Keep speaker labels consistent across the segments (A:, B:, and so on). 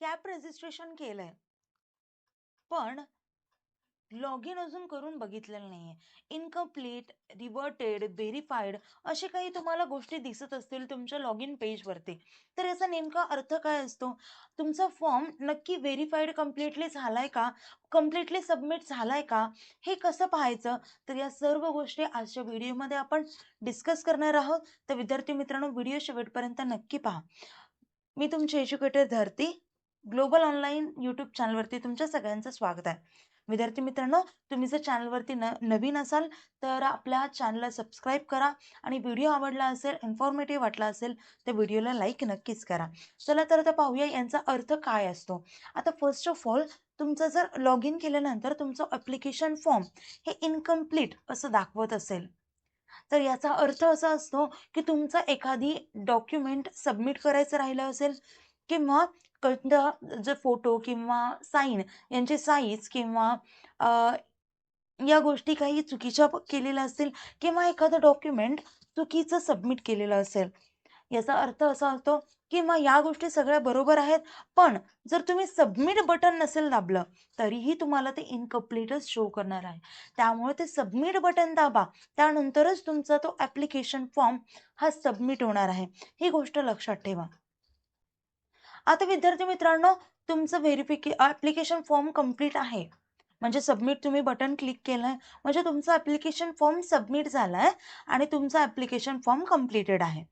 A: Cap registration केलंय. पण log in अजून करून बघितलेलं नाहीये. इनकम्प्लीट रिवर्टेड व्हेरीफाईड असे काही तुम्हाला गोष्टी दिसत असतील तुमच्या लॉग इन पेजवरती. तर याचा नेमका अर्थ काय असतो? तुमचा फॉर्म नक्की व्हेरीफाईड कम्प्लिटली झालाय का? कम्प्लिटली सबमिट झालाय का? हे कसं पाहायचं? तर या सर्व गोष्टी आजच्या व्हिडिओमध्ये आपण डिस्कस करणार आहोत. तर विद्यार्थी मित्रांनो व्हिडिओ शेवटपर्यंत नक्की पहा. मी तुमची एज्युकेटर धरती. ग्लोबल ऑनलाईन यूट्यूब चॅनलवरती तुमच्या सगळ्यांचं स्वागत आहे. विद्यार्थी मित्रांनो तुम्ही जर चॅनलवरती न नवीन असाल तर आपल्या चॅनलला सबस्क्राईब करा आणि व्हिडिओ आवडला असेल इन्फॉर्मेटिव्ह वाटला असेल तर व्हिडिओला लाईक नक्कीच करा. चला तर आता पाहूया यांचा अर्थ काय असतो. आता फर्स्ट ऑफ ऑल तुमचं जर लॉग इन केल्यानंतर तुमचं ॲप्लिकेशन फॉर्म हे इनकम्प्लीट असं दाखवत असेल. तर याचा अर्थ असा असतो की तुमचा एखादी डॉक्युमेंट सबमिट करायचं राहिलं असेल किंवा कोणतं जर फोटो किंवा साईन यांची साईज किंवा या गोष्टी काही चुकीच्या केलेल्या असतील किंवा एखादं डॉक्युमेंट चुकीचं सबमिट केलेलं असेल. याचा अर्थ असा होतो किंवा या गोष्टी सगळ्या बरोबर आहेत पण जर तुम्ही सबमिट बटन नसेल दाबलं तरीही तुम्हाला ते इनकम्प्लीटच शो करणार आहे. त्यामुळे ते सबमिट बटन दाबा त्यानंतरच तुमचा तो ॲप्लिकेशन फॉर्म हा सबमिट होणार आहे. ही गोष्ट लक्षात ठेवा. आता विद्यार्थी मित्रांनो तुमचं व्हेरिफिके ॲप्लिकेशन फॉर्म कंप्लीट आहे. म्हणजे सबमिट तुम्ही बटन क्लिक केलंय. म्हणजे तुमचा ॲप्लिकेशन फॉर्म सबमिट झालाय आणि तुमचा ॲप्लिकेशन फॉर्म कम्प्लिटेड आहे.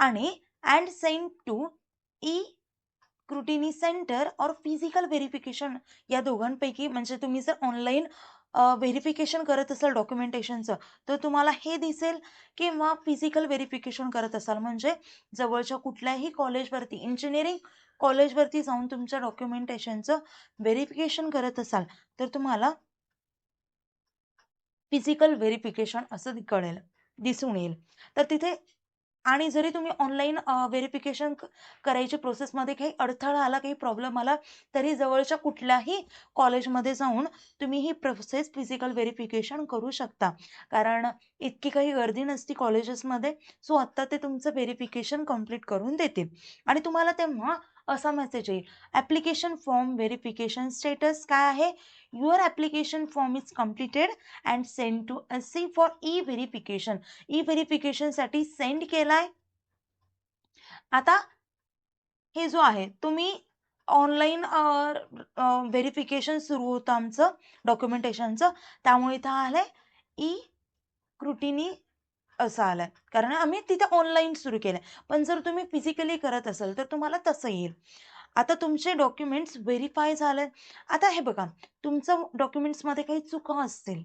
A: आणि and send to E scrutiny centre और फिजिकल व्हेरिफिकेशन या दोघांपैकी म्हणजे तुम्ही जर ऑनलाईन व्हेरिफिकेशन करत असाल डॉक्युमेंटेशनचं तर तुम्हाला हे दिसेल किंवा फिजिकल व्हेरिफिकेशन करत असाल. म्हणजे जवळच्या कुठल्याही कॉलेजवरती इंजिनिअरिंग कॉलेजवरती जाऊन तुमच्या डॉक्युमेंटेशनचं व्हेरिफिकेशन करत असाल तर तुम्हाला फिजिकल व्हेरिफिकेशन असं कळेल दिसून येईल. तर तिथे आणि जरी तुम्ही ऑनलाईन व्हेरिफिकेशन करायची प्रोसेसमध्ये काही अडथळा आला काही प्रॉब्लेम आला तरी जवळच्या कुठल्याही कॉलेजमध्ये जाऊन तुम्ही ही प्रोसेस फिजिकल व्हेरिफिकेशन करू शकता. कारण इतकी काही गर्दी नसती कॉलेजेसमध्ये सो आत्ता ते तुमचं व्हेरिफिकेशन कंप्लीट करून देतील. आणि तुम्हाला तेव्हा असा मेसेज येईल. ॲप्लिकेशन फॉर्म व्हेरिफिकेशन स्टेटस काय आहे? Your application form is completed and send to C for E verification E व्हेरिफिकेशनसाठी send केलाय. आता हे जो आहे तुम्ही ऑनलाईन व्हेरिफिकेशन सुरू होतं आमचं डॉक्युमेंटेशनचं त्यामुळे इथं आहे ई क्रुटिनी असं आलंय. कारण आम्ही तिथे ऑनलाईन सुरू केलंय. पण जर तुम्ही फिजिकली करत असाल तर तुम्हाला तसं येईल. आता तुमचे डॉक्युमेंट्स व्हेरीफाय झाले आता हे बघा तुमचं डॉक्युमेंट्समध्ये काही चुका असतील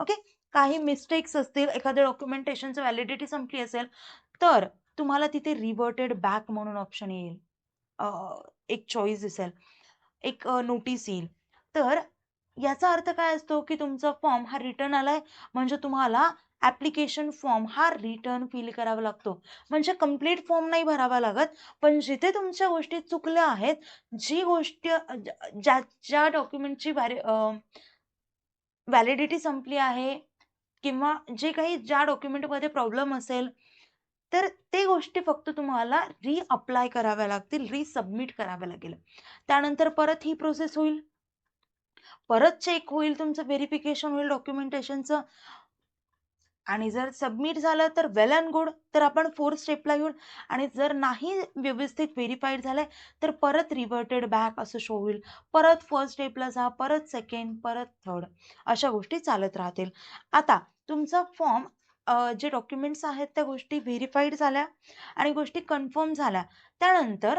A: ओके काही मिस्टेक्स असतील एखाद्या डॉक्युमेंटेशनचं व्हॅलिडिटी संपली असेल तर तुम्हाला तिथे रिवर्टेड बॅक म्हणून ऑप्शन येईल. एक चॉईस दिसेल. एक नोटीस येईल. तर याचा अर्थ काय असतो की तुमचा फॉर्म हा रिटर्न आलाय. म्हणजे तुम्हाला ॲप्लिकेशन फॉर्म हा रिटर्न फिल करावा लागतो. म्हणजे कंप्लीट फॉर्म नाही भरावा लागत पण जिथे तुमच्या गोष्टी चुकल्या आहेत जी गोष्ट ज्या ज्या डॉक्युमेंटची व्हॅरे व्हॅलिडिटी संपली आहे किंवा जे काही ज्या डॉक्युमेंटमध्ये प्रॉब्लेम असेल तर ते गोष्टी फक्त तुम्हाला री अप्लाय कराव्या लागतील री सबमिट कराव्या लागेल. त्यानंतर परत ही प्रोसेस होईल. परत चेक होईल तुमचं व्हेरिफिकेशन होईल डॉक्युमेंटेशनचं आणि जर सबमिट झालं तर वेल अँड गुड तर आपण फोर्थ स्टेपला येऊन आणि जर नाही व्यवस्थित व्हेरीफाईड झालं आहे तर परत रिव्हर्टेड बॅक असं शो होईल. परत फर्स्ट स्टेपला जा परत सेकंड परत थर्ड अशा गोष्टी चालत राहतील. आता तुमचा फॉर्म जे डॉक्युमेंट्स आहेत त्या गोष्टी व्हेरीफाईड झाल्या आणि गोष्टी कन्फर्म झाल्या. त्यानंतर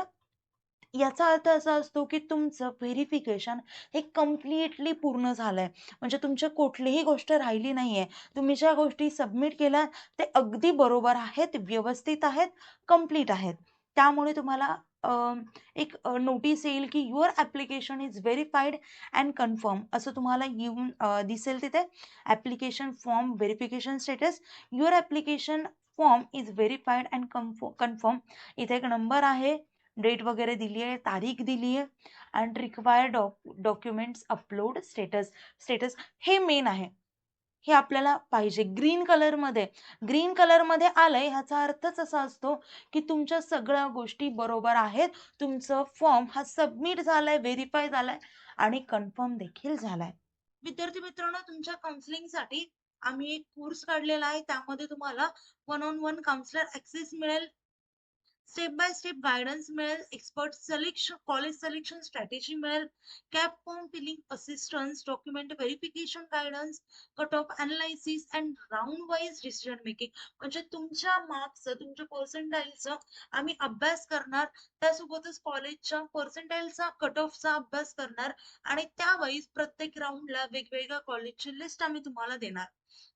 A: याचा अर्थ असा असतो की तुमचं व्हेरिफिकेशन हे कम्प्लिटली पूर्ण झालंय. म्हणजे तुमच्या कुठलीही गोष्ट राहिली नाहीये. तुम्ही ज्या गोष्टी सबमिट केल्या ते अगदी बरोबर आहेत व्यवस्थित आहेत कंप्लीट आहेत. त्यामुळे तुम्हाला एक नोटीस येईल की your application is verified and confirm असं तुम्हाला येऊन दिसेल तिथे. Application form verification status your application form is verified and confirm confirm इथे एक नंबर आहे. डेट वगैरे दिली आहे तारीख दिली आहे and require doc documents upload status status हे मेन आहे. हे आपल्याला पाहिजे. ग्रीन कलरमध्ये ग्रीन कलरमध्ये आलंय ह्याचा अर्थच असा असतो की तुमच्या सगळ्या गोष्टी बरोबर आहेत. तुमचं फॉर्म हा सबमिट झालाय व्हेरीफाय झालाय आणि कन्फर्म देखील झालाय. विद्यार्थी मित्रांनो तुमच्या काउन्सिलिंगसाठी आम्ही एक कोर्स काढलेला आहे. त्यामध्ये तुम्हाला one on one counsellor access मिळेल. स्टेप बाय स्टेप गायडन्स मिळेल expert selection college selection strategy मिळेल CAP form filling assistance document verification guidance cut off analysis and round wise decision making म्हणजे तुमच्या मार्क्सचं तुमच्या पर्सेंटाईलचं आम्ही अभ्यास करणार त्यासोबतच कॉलेजच्या पर्सेंटाईलचा कट ऑफचा अभ्यास करणार आणि त्या वाईज प्रत्येक राऊंडला वेगवेगळ्या कॉलेजची लिस्ट आम्ही तुम्हाला देणार.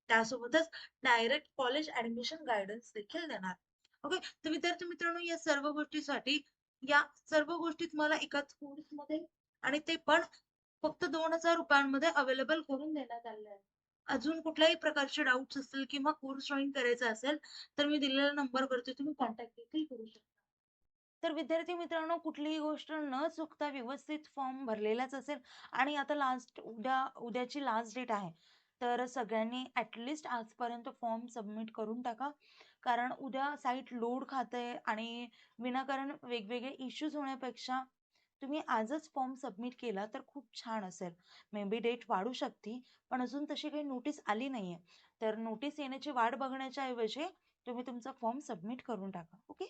A: त्यासोबतच डायरेक्ट कॉलेज ऍडमिशन गायडन्स देखील देणार. ओके तर विद्यार्थी मित्रांनो या सर्व गोष्टीसाठी या सर्व गोष्टी तुम्हाला एकाच कोर्समध्ये आणि ते पण फक्त दोन हजार रुपयांमध्ये अवेलेबल करून देण्यात आले आहे. अजून कुठल्याही प्रकारचे डाऊट्स असतील किंवा कोर्स जॉईन करायचा असेल तर मी दिलेल्या नंबरवरती तुम्ही कॉन्टॅक्ट देखील करू शकता. तर विद्यार्थी मित्रांनो कुठलीही गोष्ट न चुकता व्यवस्थित फॉर्म भरलेलाच असेल आणि आता लास्ट उद्या उद्याची लास्ट डेट आहे तर सगळ्यांनी ॲटलिस्ट आजपर्यंत फॉर्म सबमिट करून टाका. कारण उद्या साईट लोड खाते आणि विनाकारण वेगवेगळे इश्यूज होण्यापेक्षा तुम्ही आजच फॉर्म सबमिट केला तर खूप छान असेल. मे बी डेट वाढू शकते पण अजून तशी काही नोटीस आली नाहीये. तर नोटीस येण्याची वाट बघण्याच्या ऐवजी तुम्ही तुमचा फॉर्म सबमिट करून टाका ओके